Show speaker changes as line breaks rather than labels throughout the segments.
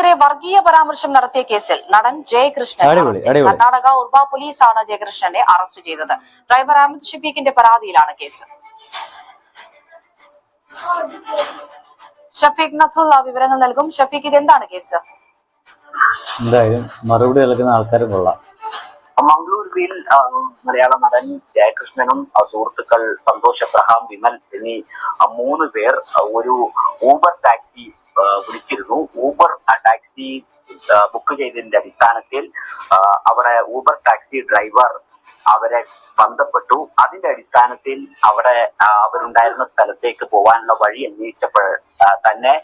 മുസ്ലിങ്ങൾക്കെതിരെ വർഗീയ പരാമർശം നടത്തിയ കേസിൽ നടൻ ജയകൃഷ്ണൻ. കർണാടക ഉർബ പോലീസാണ് ജയകൃഷ്ണനെ അറസ്റ്റ് ചെയ്തത്. ഡ്രൈവർ അഹമ്മദ് ഷഫീഖിന്റെ പരാതിയിലാണ് കേസ്. ഷഫീഖ് നസറുള്ള വിവരങ്ങൾ നൽകും. ഷഫീഖ് ഇത് എന്താണ് കേസ്?
എന്തായാലും മറുപടി നൽകുന്ന ആൾക്കാർ കൊള്ളാം.
മംഗളൂരുവിൽ ആ, മലയാള നടൻ ജയകൃഷ്ണനും സുഹൃത്തുക്കൾ സന്തോഷ് അബ്രഹാം വിമൽ എന്നീ മൂന്ന് പേർ ഒരു ഊബർ ടാക്സി വിളിച്ചിരുന്നു. ഊബർ ടാക്സി ബുക്ക് ചെയ്തതിന്റെ അടിസ്ഥാനത്തിൽ അവിടെ ഊബർ ടാക്സി ഡ്രൈവർ അവരെ ബന്ധപ്പെട്ടു. അതിന്റെ അടിസ്ഥാനത്തിൽ അവിടെ അവരുണ്ടായിരുന്ന സ്ഥലത്തേക്ക് പോകാനുള്ള വഴി അന്വേഷിച്ചപ്പോൾ തന്നെ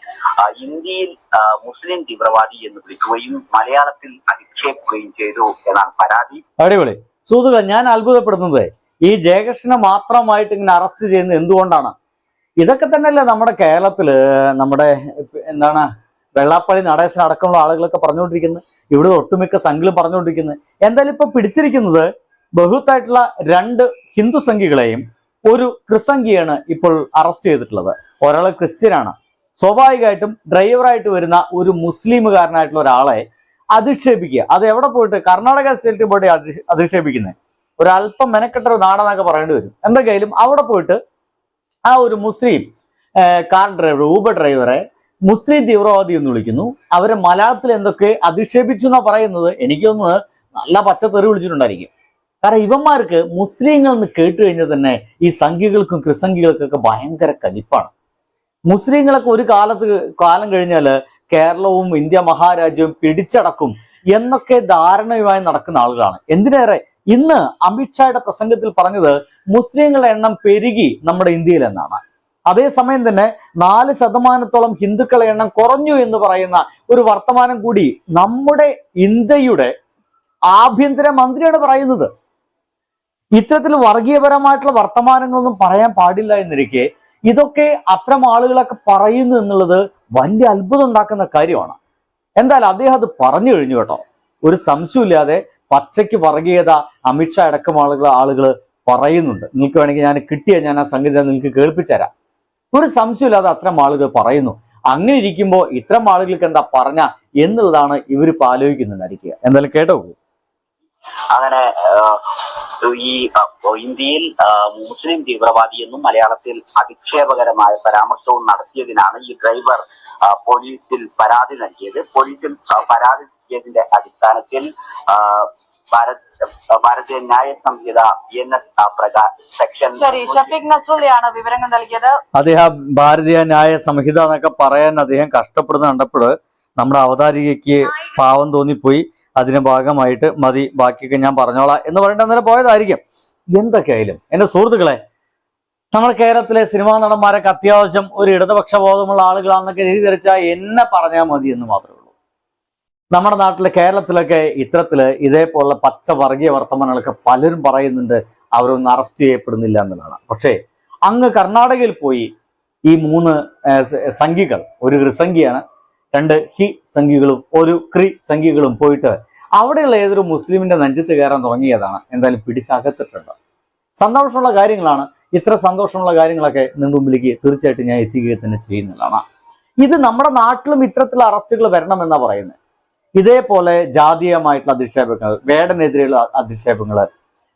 ഇന്ത്യയിൽ മുസ്ലിം തീവ്രവാദി എന്ന് വിളിക്കുകയും മലയാളത്തിൽ അധിക്ഷേപിക്കുകയും ചെയ്തു എന്നാണ് പരാതി.
അടിപൊളി. സുഹൃത്തുക്കളെ ഞാൻ അത്ഭുതപ്പെടുന്നത്. ഈ ജയകൃഷ്ണനെ മാത്രമായിട്ട് ഇങ്ങനെ അറസ്റ്റ് ചെയ്യുന്നത് എന്തുകൊണ്ടാണ്? ഇതൊക്കെ തന്നെയല്ലേ നമ്മുടെ കേരളത്തിൽ നമ്മുടെ എന്താണ് വെള്ളാപ്പള്ളി നടേശൻ അടക്കമുള്ള ആളുകളൊക്കെ പറഞ്ഞുകൊണ്ടിരിക്കുന്നത്. ഇവിടെ ഒട്ടുമിക്ക സംഘികളും പറഞ്ഞുകൊണ്ടിരിക്കുന്നത്. എന്തായാലും ഇപ്പൊ പിടിച്ചിരിക്കുന്നത് ബഹുത്തായിട്ടുള്ള രണ്ട് ഹിന്ദു സംഘികളെയും ഒരു ക്രിസംഖിയാണ് ഇപ്പോൾ അറസ്റ്റ് ചെയ്തിട്ടുള്ളത്. ഒരാൾ ക്രിസ്ത്യനാണ്. സ്വാഭാവികമായിട്ടും ഡ്രൈവറായിട്ട് വരുന്ന ഒരു മുസ്ലിമുകാരനായിട്ടുള്ള ഒരാളെ അധിക്ഷേപിക്കുക. അത് എവിടെ പോയിട്ട്? കർണാടക സ്റ്റേറ്റ് ബോർഡ് അധി- അധിക്ഷേപിക്കുന്നത് ഒരു അല്പം മെനക്കെട്ട ഒരു നാടെന്നൊക്കെ പറയേണ്ടി വരും. എന്തെങ്കിലും അവിടെ പോയിട്ട് ആ ഒരു മുസ്ലിം കാർ ഡ്രൈവർ ഊബർ ഡ്രൈവറെ മുസ്ലിം തീവ്രവാദി എന്ന് വിളിക്കുന്നു. അവരെ മലയാളത്തിൽ എന്തൊക്കെ അധിക്ഷേപിച്ചു എന്നാ പറയുന്നത് എനിക്കൊന്ന് നല്ല പച്ചത്തെറി വിളിച്ചിട്ടുണ്ടായിരിക്കും. കാരണം ഇവന്മാർക്ക് മുസ്ലിങ്ങൾ എന്ന് കേട്ട് കഴിഞ്ഞാൽ തന്നെ ഈ സംഖ്യകൾക്കും ക്രിസംഖ്യകൾക്കൊക്കെ ഭയങ്കര കലിപ്പാണ്. മുസ്ലിങ്ങളൊക്കെ ഒരു കാലത്ത് കാലം കഴിഞ്ഞാൽ കേരളവും ഇന്ത്യ മഹാരാജ്യവും പിടിച്ചടക്കും എന്നൊക്കെ ധാരണയുമായി നടക്കുന്ന ആളുകളാണ്. എന്തിനേറെ? ഇന്ന് അമിത്ഷായുടെ പ്രസംഗത്തിൽ പറഞ്ഞത് മുസ്ലിങ്ങളുടെ എണ്ണം പെരുകി നമ്മുടെ ഇന്ത്യയിൽ എന്നാണ്. അതേസമയം തന്നെ നാല് ശതമാനത്തോളം ഹിന്ദുക്കളെ എണ്ണം കുറഞ്ഞു എന്ന് പറയുന്ന ഒരു വർത്തമാനം കൂടി നമ്മുടെ ഇന്ത്യയുടെ ആഭ്യന്തര മന്ത്രിയാണ് പറയുന്നത്. ഇത്തരത്തിൽ വർഗീയപരമായിട്ടുള്ള വർത്തമാനങ്ങളൊന്നും പറയാൻ പാടില്ല എന്നിരിക്കെ ഇതൊക്കെ അത്തരം ആളുകളൊക്കെ പറയുന്നു എന്നുള്ളത് വലിയ അത്ഭുതം ഉണ്ടാക്കുന്ന കാര്യമാണ്. എന്തായാലും അദ്ദേഹം അത് പറഞ്ഞു കഴിഞ്ഞു കേട്ടോ. ഒരു സംശയമില്ലാതെ പച്ചയ്ക്ക് പറകിയത അമിത്ഷാ അടക്കം ആളുകൾ ആളുകൾ പറയുന്നുണ്ട്. നിങ്ങൾക്ക് വേണമെങ്കിൽ ഞാൻ കിട്ടിയ ഞാൻ ആ സംഗീതം നിങ്ങൾക്ക് കേൾപ്പിച്ചുതരാം. ഒരു സംശയമില്ലാതെ അത്തരം ആളുകൾ പറയുന്നു. അങ്ങനെ ഇരിക്കുമ്പോൾ ഇത്തരം ആളുകൾക്ക് എന്താ പറഞ്ഞ എന്നുള്ളതാണ് ഇവരിപ്പോൾ ആലോചിക്കുന്നുണ്ടായിരിക്കുക എന്തായാലും കേട്ടോ.
അങ്ങനെ ഈ ഇന്ത്യയിൽ മുസ്ലിം തീവ്രവാദി എന്നും മലയാളത്തിൽ അധിക്ഷേപകരമായ പരാമർശവും നടത്തിയതിനാണ് ഈ ഡ്രൈവർ പോലീസിൽ പരാതി നൽകിയത്. പോലീസിൽ പരാതി നൽകിയതിന്റെ അടിസ്ഥാനത്തിൽ ഭാരത് ഭാരതീയ ന്യായ സംഹിത എന്ന പ്രകാരം സെക്ഷൻ
ശരി ഷഫീഖ് നസ്രുള്ളയാണ് വിവരങ്ങൾ നൽകിയത്.
അദ്ദേഹം ഭാരതീയ ന്യായ സംഹിത എന്നൊക്കെ പറയാൻ അദ്ദേഹം കഷ്ടപ്പെടുന്ന കണ്ടപ്പോൾ നമ്മുടെ അവതാരികയ്ക്ക് പാവം തോന്നിപ്പോയി. അതിന്റെ ഭാഗമായിട്ട് മതി ബാക്കിയൊക്കെ ഞാൻ പറഞ്ഞോളാം എന്ന് പറഞ്ഞിട്ട് അന്നേരം പോയതായിരിക്കും. എന്തൊക്കെയായാലും എന്റെ സുഹൃത്തുക്കളെ നമ്മുടെ കേരളത്തിലെ സിനിമാ നടന്മാരൊക്കെ അത്യാവശ്യം ഒരു ഇടതുപക്ഷ ബോധമുള്ള ആളുകളാണെന്നൊക്കെ എഴുതി ധരിച്ചാൽ എന്നെ പറഞ്ഞാൽ മതി എന്ന് മാത്രമേ ഉള്ളൂ. നമ്മുടെ നാട്ടിലെ കേരളത്തിലൊക്കെ ഇത്തരത്തിൽ ഇതേപോലുള്ള പച്ച വർഗീയ വർത്തമാനങ്ങളൊക്കെ പലരും പറയുന്നുണ്ട് അവരൊന്നും അറസ്റ്റ് ചെയ്യപ്പെടുന്നില്ല എന്നുള്ളതാണ്. പക്ഷേ അങ്ങ് കർണാടകയിൽ പോയി ഈ മൂന്ന് സംഖികൾ ഒരു ഋസംഖ്യയാണ് രണ്ട് ഹി സംഖ്യകളും ഒരു ക്രി സംഖ്യകളും പോയിട്ട് അവിടെയുള്ള ഏതൊരു മുസ്ലിമിന്റെ നെഞ്ചത്ത് കയറാൻ തുടങ്ങിയതാണ്. എന്തായാലും പിടിച്ചകത്തിട്ടുണ്ട്. സന്തോഷമുള്ള കാര്യങ്ങളാണ്. ഇത്ര സന്തോഷമുള്ള കാര്യങ്ങളൊക്കെ നിങ്ങളുടെ മുമ്പിലേക്ക് തീർച്ചയായിട്ടും ഞാൻ എത്തിക്കുക തന്നെ ചെയ്യുന്നതാണ്. ഇത് നമ്മുടെ നാട്ടിലും ഇത്തരത്തിലുള്ള അറസ്റ്റുകൾ വരണമെന്നാണ് പറയുന്നത്. ഇതേപോലെ ജാതീയമായിട്ടുള്ള അധിക്ഷേപങ്ങൾ വേടനെതിരെയുള്ള അധിക്ഷേപങ്ങൾ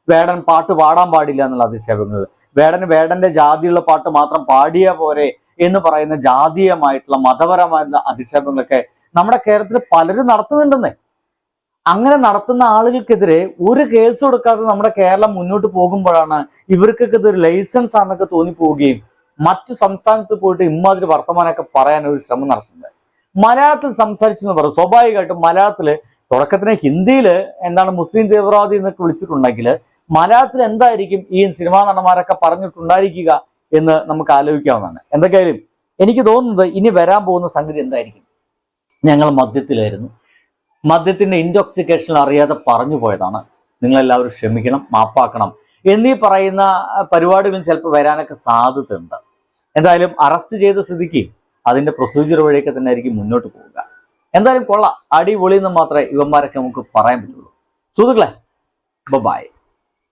വേടൻ പാട്ട് പാടാൻ പാടില്ല എന്നുള്ള അധിക്ഷേപങ്ങൾ വേടന് വേടന്റെ ജാതിയുള്ള പാട്ട് മാത്രം പാടിയ പോരെ എന്ന് പറയുന്ന ജാതീയമായിട്ടുള്ള മതപരമായിട്ടുള്ള അധിക്ഷേപങ്ങളൊക്കെ നമ്മുടെ കേരളത്തിൽ പലരും നടത്തുന്നുണ്ടെന്നേ. അങ്ങനെ നടത്തുന്ന ആളുകൾക്കെതിരെ ഒരു കേസ് കൊടുക്കാതെ നമ്മുടെ കേരളം മുന്നോട്ട് പോകുമ്പോഴാണ് ഇവർക്കൊക്കെ ഇതൊരു ലൈസൻസ് ആണെന്നൊക്കെ തോന്നിപ്പോവുകയും മറ്റു സംസ്ഥാനത്ത് പോയിട്ട് ഇമ്മാതിരി വർത്തമാനമൊക്കെ പറയാൻ ഒരു ശ്രമം നടത്തുന്നത്. മലയാളത്തിൽ സംസാരിച്ചു എന്ന് പറയും സ്വാഭാവികമായിട്ടും മലയാളത്തിൽ തുടക്കത്തിന് ഹിന്ദിയിൽ എന്താണ് മുസ്ലിം തീവ്രവാദി എന്നൊക്കെ വിളിച്ചിട്ടുണ്ടെങ്കിൽ മലയാളത്തിൽ എന്തായിരിക്കും ഈ സിനിമാ നടന്മാരൊക്കെ പറഞ്ഞിട്ടുണ്ടായിരിക്കുക എന്ന് നമുക്ക് ആലോചിക്കാവുന്നതാണ്. എന്തൊക്കെയായാലും എനിക്ക് തോന്നുന്നത് ഇനി വരാൻ പോകുന്ന സംഗതി എന്തായിരിക്കും? ഞങ്ങൾ മദ്യത്തിലായിരുന്നു. മദ്യത്തിന്റെ ഇൻടോക്സിക്കേഷൻ അറിയാതെ പറഞ്ഞു പോയതാണ്. നിങ്ങളെല്ലാവരും ക്ഷമിക്കണം മാപ്പാക്കണം. എന്നീ പറയുന്ന പരിപാടികളും ചിലപ്പോൾ വരാനൊക്കെ സാധ്യതയുണ്ട്. എന്തായാലും അറസ്റ്റ് ചെയ്ത സ്ഥിതിക്ക് അതിന്റെ പ്രൊസീജിയർ വഴിയൊക്കെ തന്നെ ആയിരിക്കും മുന്നോട്ട് പോവുക. എന്തായാലും കൊള്ളാം. അടിപൊളി എന്ന് മാത്രമേ ഇവന്മാരൊക്കെ നമുക്ക് പറയാൻ പറ്റുള്ളൂ. സുഹൃത്തുക്കളെ ബൈ